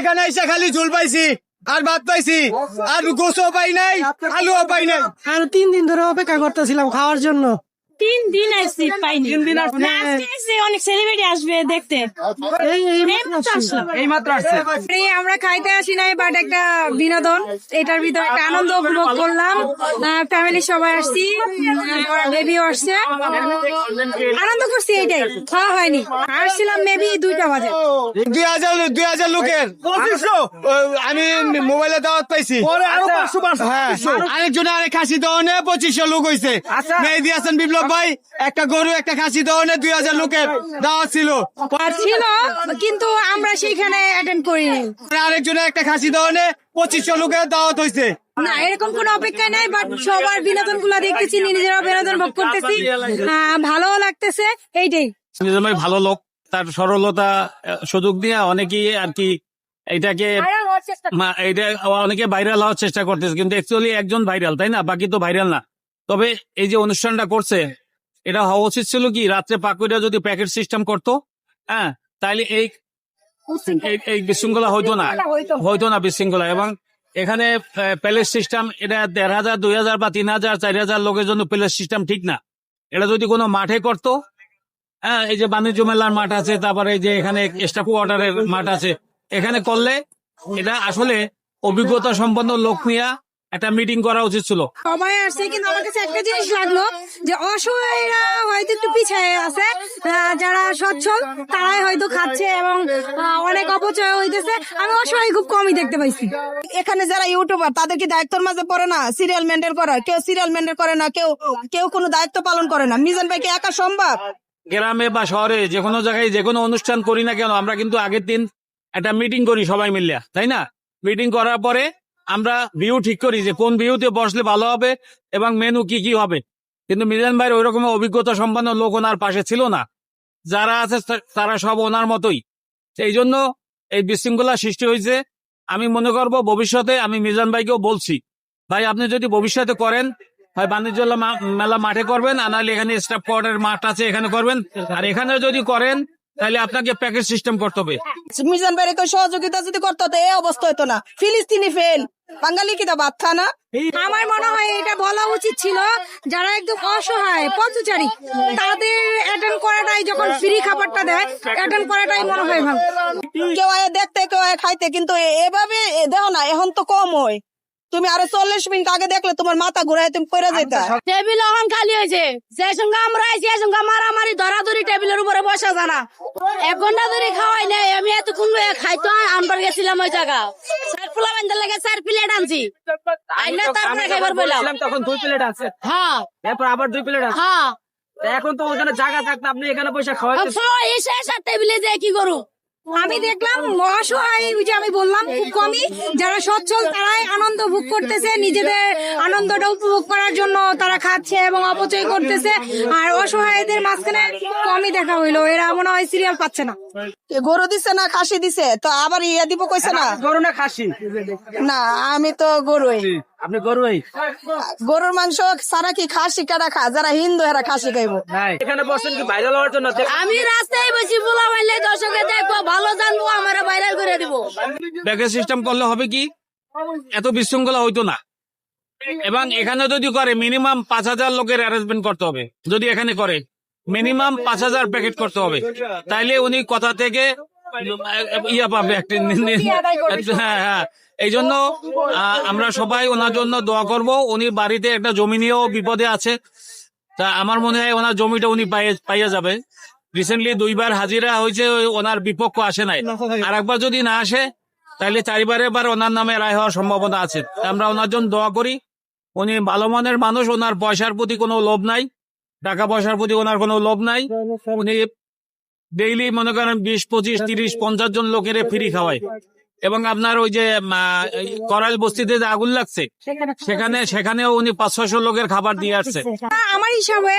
এখানে এসে খালি ঝুল পাইছি আর ভাত পাইছি আর গোসও পাই নাই আলুও পাই নাই। আর তিন দিন ধরে অপেক্ষা করতেছিলাম খাওয়ার জন্য। তিন দিন আসছি পাইনি। তিন দিন আসছি। আজকে অনেক সেলিব্রিটি আসবে দেখতে। এই মাত্র আসলাম। এই মাত্র আসছে আমরা খাইতে আসি নাই বাট একটা বিনোদন। এটার ভিতরে একটা আনন্দ উপভোগ করলাম। ফ্যামিলি সবাই আসছি। বেবিও আসছে। আনন্দ করছি এইটাই। খাওয়া হয়নি। আসছিলাম মেবি দুইটা বাজে। দুই হাজার দুই হাজার লোকের। আমি মোবাইলে দাওয়াত পাইছি। হ্যাঁ। আরেকজনে আরেক খাসি দহনে পঁচিশশো লোক হয়েছে আচ্ছা। মেহেদি হাসান বিপ্লব ভাই একটা গরু একটা খাসি দহনে দুই হাজার লোকের দাওয়াত ছিল। ছিল কিন্তু আমরা সেইখানে অ্যাটেন্ড করিনি। আরেকজনে একটা খাসি দহনে পঁচিশশো লোকের দাওয়াত হয়েছে। না এরকম কোনো অপেক্ষা নাই বাট সবার বিনোদনগুলা দেখতেছি নিজেরাও বিনোদন ভোগ করতেছি। ভালোও লাগতেছে এইটাই। নিজামাই ভালো লোক তার সরলতা সুযোগ দিয়ে অনেকেই আর কি এটাকে এটা অনেকে ভাইরাল হওয়ার চেষ্টা করতেছে কিন্তু অ্যাকচুয়ালি একজন ভাইরাল তাই না? বাকি তো ভাইরাল না। তবে এই যে অনুষ্ঠানটা করছে এটা হওয়া উচিত ছিল কি রাত্রে পাকুড়া যদি প্যাকেট সিস্টেম করতো হ্যাঁ তাইলে এই এই- এই বিশৃঙ্খলা হইতো না। হইতো না। বিশৃঙ্খলা। এবং এখানে প্যালেস সিস্টেম এটা দেড় হাজার দুই হাজার বা তিন হাজার চার হাজার লোকের জন্য প্যালেস সিস্টেম ঠিক না। এটা যদি কোনো মাঠে করতো হ্যাঁ এই যে বাণিজ্য মেলার মাঠ আছে তারপরে এই যে এখানে স্টাফ কোয়ার্টারের মাঠ আছে এখানে করলে এটা আসলে অভিজ্ঞতা সম্পন্ন লোক নিয়ে একটা মিটিং করা উচিত ছিল। সবাই আসছে কিন্তু আমার কাছে একটা জিনিস লাগল যে অসহায়রা হয়তো একটু পিছিয়ে আছে যারা সচ্ছল তারাই হয়তো খাচ্ছে এবং অনেক অপচয় হইতেছে। আমি অসহায় খুব কমই দেখতে পাইছি। এখানে যারা ইউটিউবার তাদের কি দায়িত্বের মাঝে পড়ে না? সিরিয়াল মেনটেন করা কেউ সিরিয়াল মেনটেন করে না কেউ কেউ কোনো দায়িত্ব পালন করে না। মিজান ভাই কি একা সম্ভব? গ্রামে বা শহরে যে কোনো জায়গায় যে কোনো অনুষ্ঠান করি না কেন আমরা কিন্তু আগের দিন একটা মিটিং করি সবাই মিলিয়া তাই না? মিটিং করার পরে আমরা ভিউ ঠিক করি যে কোন ভিউতে বসলে ভালো হবে এবং মেনু কি কি হবে। কিন্তু মিজান ভাইয়ের ওই রকম অভিজ্ঞতা সম্পন্ন লোক ওনার পাশে ছিল না। যারা আছে তারা সব ওনার মতোই। সেই জন্য এই বিশৃঙ্খলা সৃষ্টি হয়েছে। আমি মনে করব ভবিষ্যতে আমি মিজান ভাইকেও বলছি, ভাই, আপনি যদি ভবিষ্যতে করেন হয় বাণিজ্য মেলা মাঠে করবেন, আর নাহলে এখানে স্টাফ কোয়ার্টার মাঠ আছে, এখানে করবেন। আর এখানে যদি করেন, তাহলে আপনাকে প্যাকেজ সিস্টেম করতে হবে। মিজান ভাইয়ের সহযোগিতা যদি করতে তো এই অবস্থা হতো না। ফিলিস্তিনি ফেল। বাঙালি কি তা বাচ্চা না? আমার মনে হয় এটা বলা উচিত ছিল যারা একদম অসহায় পথচারী তাদের অ্যাটেন্ড করাটাই যখন ফ্রি খাবারটা দেয় অ্যাটেন্ড করাটাই মনে হয় ভালো। কেউ আয় দেখতে কেউ আয় খাইতে কিন্তু এভাবে এ- দেখো না এখন তো কম হয়। তুমি আরও চল্লিশ মিনিট আগে দেখলে তোমার মাথা ঘুরায় তুমি পড়ে যেতা। টেবিল এখন খালি হয়েছে। যে সঙ্গে আমরা আইছি এর সঙ্গে মারামারি ধরাধরি টেবিলের উপরে বসা জানা। এক ঘণ্টা ধরে খাওয়াই নাই আমি এতক্ষণ খাইতো আনবার গেছিলাম ওই জায়গা। চার পোলা বান্ধা লাগে চার প্লেট আনছি। আইনা তারপরে খাইবার বললাম। তখন দুই প্লেট আছে। হ্যাঁ। এরপর আবার দুই প্লেট আছে। হ্যাঁ। এখন তো ওখানে জায়গা থাকতো আপনি এখানে বসে খাওয়াতে সবাই এসে এসে টেবিলে যে কি করু? আমি দেখলাম অসহায় ওই যে আমি বললাম খুব কমই। যারা সচ্ছল তারাই আনন্দ ভোগ করতেছে নিজেদের আনন্দটা উপভোগ করার জন্য তারা খাচ্ছে এবং অপচয় করতেছে। আর অসহায়দের মাঝখানে কমই দেখা হইল। এরা মনে হয় সিরিয়াল পাচ্ছে না। গরু দিছে না খাসি দিছে? তো আবার ইয়া দিব কইছে না? গরু না খাসি। না আমি তো গরুই। আপনি গরুই গরুর মাংস সারা কি খাসি কাটা খা? যারা হিন্দু এরা খাসি খাইবো। এখানে বসেন কি ভাইরাল হওয়ার জন্য? আমি রাস্তায় বসি পোলা বাইলে দর্শকে দেখব ভালো জানব আমার ভাইরাল করে দিব। প্যাকেজ সিস্টেম করলে হবে কি? এত বিশৃঙ্খলা হইতো না। এবং এখানে যদি করে মিনিমাম পাঁচ হাজার লোকের অ্যারেঞ্জমেন্ট করতে হবে। যদি এখানে করে মিনিমাম পাঁচ হাজার প্যাকেট করতে হবে। তাইলে উনি কথা থেকে ইয়া পাবে একটা হ্যাঁ হ্যাঁ। এই জন্য আমরা সবাই ওনার জন্য দোয়া করব। উনি বাড়িতে একটা জমি নিয়েও বিপদে আছে। তা আমার মনে হয় ওনার জমিটা উনি পাইয়া যাবে। রিসেন্টলি দুইবার হাজিরা হয়েছে ওনার বিপক্ষ আসে নাই। আর একবার যদি না আসে তাহলে চারিবারে বার ওনার নামে রায় হওয়ার সম্ভাবনা আছে। আমরা ওনার জন্য দোয়া করি। উনি ভালো মনের মানুষ ওনার পয়সার প্রতি কোনো লোভ নাই। টাকা পয়সার প্রতি ওনার কোনো লোভ নাই। উনি ডেইলি মনে করেন বিশ পঁচিশ তিরিশ পঞ্চাশ জন লোকের ফ্রি খাওয়ায়। এবং আপনার ওই যে করাল বস্তিতে যে আগুন লাগছে সেখানে সেখানেও উনি পাঁচ ছয়শো লোকের খাবার দিয়ে আসছে। আমার হিসাবে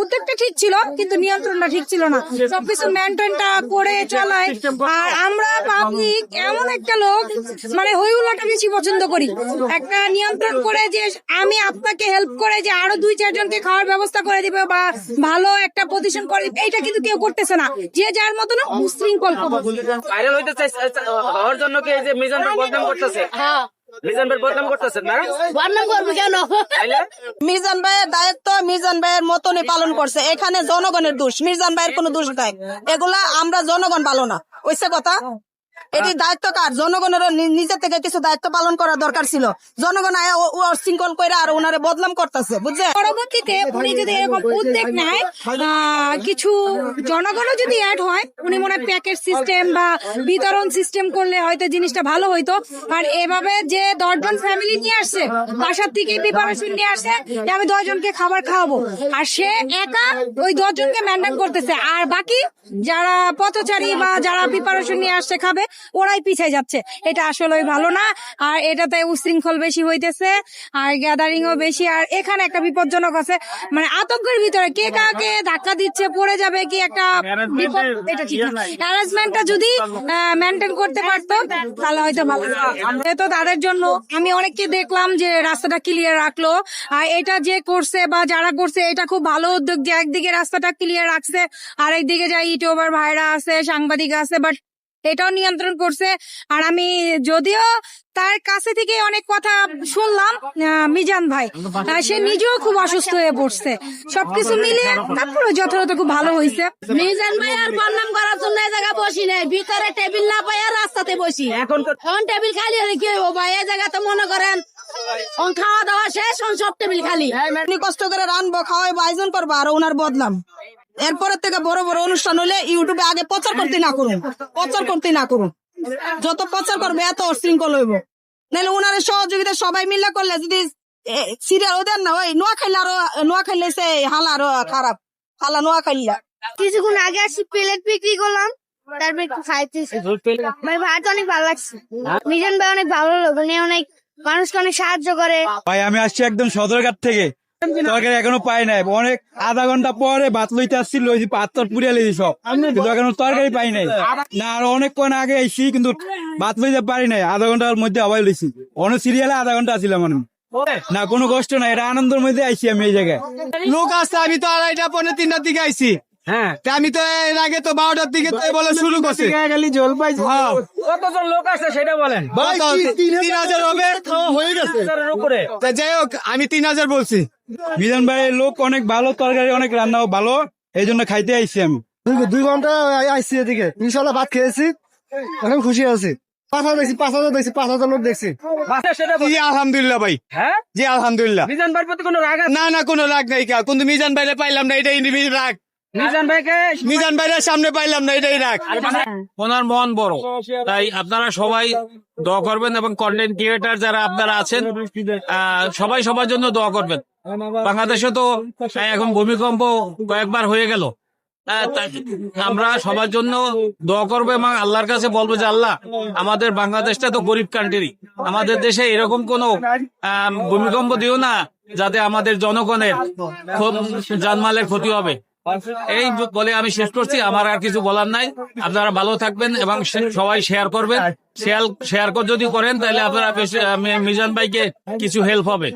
উদ্যোগটা ঠিক ছিল কিন্তু নিয়ন্ত্রণটা ঠিক ছিল না। সবকিছু মেনটেনটা করে চলায়। আর আমরা পাবলিক এমন একটা লোক মানে হইহুল্লাটা বেশি পছন্দ করি। একটা নিয়ন্ত্রণ করে যে আমি আপনাকে হেল্প করে যে আরও দুই চারজনকে খাওয়ার ব্যবস্থা করে দিবে বা ভালো একটা পজিশন করে দিবে এটা কিন্তু কেউ করতেছে না। যে যার মতন উশৃঙ্খল খবর ভাইরাল হইতে চাই হওয়ার জন্য কি এই যে মিজান বদনাম করতেছে? হ্যাঁ। মিজান ভাই বদনাম করতেছে না? বদনাম করব কেন? মিজান ভাইয়ের দায়িত্ব মিজান ভাইয়ের মতনই পালন করছে। এখানে জনগণের দোষ মিজান ভাইয়ের কোনো দোষ নাই। এগুলা আমরা জনগণ পালো না। ওইসে কথা? এটি দায়িত্ব কার জনগণের নিজের থেকে কিছু দায়িত্ব পালন করা দরকার ছিল। জনগণ শৃঙ্খল করে আর ওনারে বদনাম করতেছে বুঝছে পরবর্তীতে উনি যদি এরকম উদ্যোগ নেয় কিছু জনগণও যদি অ্যাড হয় উনি মনে প্যাকেট সিস্টেম বা বিতরণ সিস্টেম করলে হয়তো জিনিসটা ভালো হইতো। আর এভাবে যে দশজন ফ্যামিলি নিয়ে আসছে বাসার থেকে প্রিপারেশন নিয়ে আসছে আমি দশজনকে খাবার খাওয়াবো। আর সে একা ওই দশজনকে মেনটেন করতেছে। আর বাকি যারা পথচারী বা যারা প্রিপারেশন নিয়ে আসছে খাবে ওরাই পিছিয়ে যাচ্ছে। এটা আসলে ভালো না। আর এটাতে উশৃঙ্খল বেশি হইতেছে আর গ্যাদারিং ও বেশি। আর এখানে একটা বিপজ্জনক আছে মানে আতঙ্কের ভিতরে কে কাকে ধাক্কা দিচ্ছে পড়ে যাবে কি একটা এটা ঠিক না। হ্যারাসমেন্টটা যদি মেনটেন করতে পারতো তাহলে হয়তো ভালো। তো তাদের জন্য আমি অনেককে দেখলাম যে রাস্তাটা ক্লিয়ার রাখল আর এটা যে করছে বা যারা করছে এটা খুব ভালো উদ্যোগ যে একদিকে রাস্তাটা ক্লিয়ার রাখছে আর একদিকে যা ইউটিউবার ভাইরা আছে সাংবাদিক আছে বাট এটাও নিয়ন্ত্রণ করছে। আর আমি যদিও তার কাছে থেকে অনেক কথা শুনলাম মিজান ভাই। সে নিজেও খুব অসুস্থ হয়ে পড়ছে। সবকিছু মিলিয়ে তারপরে যথাযথ খুব ভালো হয়েছে। মিজান ভাই আর বদনাম করার জন্য এই জায়গা বসি নাই। ভিতরে টেবিল না পাই আর রাস্তাতে বসি। এখন এখন টেবিল খালি হলে কি হইব ভাই? এই জায়গা তো মনে করেন খাওয়া দাওয়া শেষ সব টেবিল খালি। কষ্ট করে রানবো খাওয়াইবো আয়োজন করব আর ওনার বদলাম। এরপরের থেকে বড় বড় অনুষ্ঠান হলে ইউটিউবে আগে প্রচার করতে না করুন। প্রচার করতে না করুন। যত প্রচার করবে এত অশৃঙ্খল হইব। নাহলে ওনার সহযোগিতা সবাই মিলে করলে যদি সিরিয়াল দেন না ওই নোয়া খাইলে আরও নোয়া খাইলে সে হালা আরও খারাপ। হালা নোয়া খাইলা কিছুক্ষণ আগে আসি প্লেট বিক্রি করলাম। তারপর একটু খাইতেছি মানে ভাইটা অনেক ভালো লাগছে। মিজান ভাই অনেক ভালো লোক উনি অনেক মানুষকে অনেক সাহায্য করে। ভাই আমি আসছি একদম সদরঘাট থেকে। তরকারি পাই নাই। না, আর অনেকক্ষণ আগে আইছি, কিন্তু নাই। আধা ঘণ্টার মধ্যে অনেক আধা ঘণ্টা না, কোনো কষ্ট নাই। এটা আনন্দের মধ্যে আইছি আমি এই জায়গায়। লোক আসছে আমি তো আড়াইটা পনেরো তিনটার দিকে আইছি। হ্যাঁ। আমি তো এর আগে তো বারোটার দিকে তো বলে শুরু করছি। জল কতজন লোক আছে সেটা বলেন। তিন হাজার হবে। হয়ে গেছে। উপরে। তা যাই হোক আমি তিন হাজার বলছি। মিজান ভাইয়ের লোক অনেক ভালো তরকারি অনেক রান্নাও ভালো। এই জন্য খাইতে আইছি আমি। দুই ঘণ্টা আইসি এদিকে। ইনশাল্লাহ ভাত খেয়েছি। এখন খুশি আছি। পাঁচ হাজার দেখছি পাঁচ হাজার দেখছি পাঁচ হাজার লোক দেখছি। জি আলহামদুলিল্লাহ ভাই। হ্যাঁ? জি আলহামদুলিল্লাহ। মিজান ভাইয়ের প্রতি কোনো রাগ না না কোনো রাগ নাই কা। কিন্তু মিজান ভাইরে পাইলাম না এটাই নিবি- রাগ। মিজান ভাইকে মিজান ভাইরের সামনে পাইলাম না এটাই রাগ। ওনার মন বড়। তাই আপনারা সবাই দোয়া করবেন এবং কন্টেন্ট ক্রিয়েটার যারা আপনারা আছেন আহ, সবাই সবার জন্য দোয়া করবেন। বাংলাদেশে তো এখন ভূমিকম্প কয়েকবার হয়ে গেল। আমরা সবার জন্য দোয়া করব এবং আল্লাহর কাছে বলব যে আল্লাহ আমাদের বাংলাদেশটা তো গরিব কান্ট্রি আমাদের দেশে এরকম কোনো আহ, ভূমিকম্প দিও না যাতে আমাদের জনগণের খুব জানমালের ক্ষতি হবে। এই বলে আমি শেষ করছি। আমার আর কিছু বলার নাই। আপনারা ভালো থাকবেন এবং সবাই শেয়ার করবেন। শেয়ার শেয়ার যদি করেন তাহলে আপনারা মিজান ভাইকে কিছু হেল্প হবে।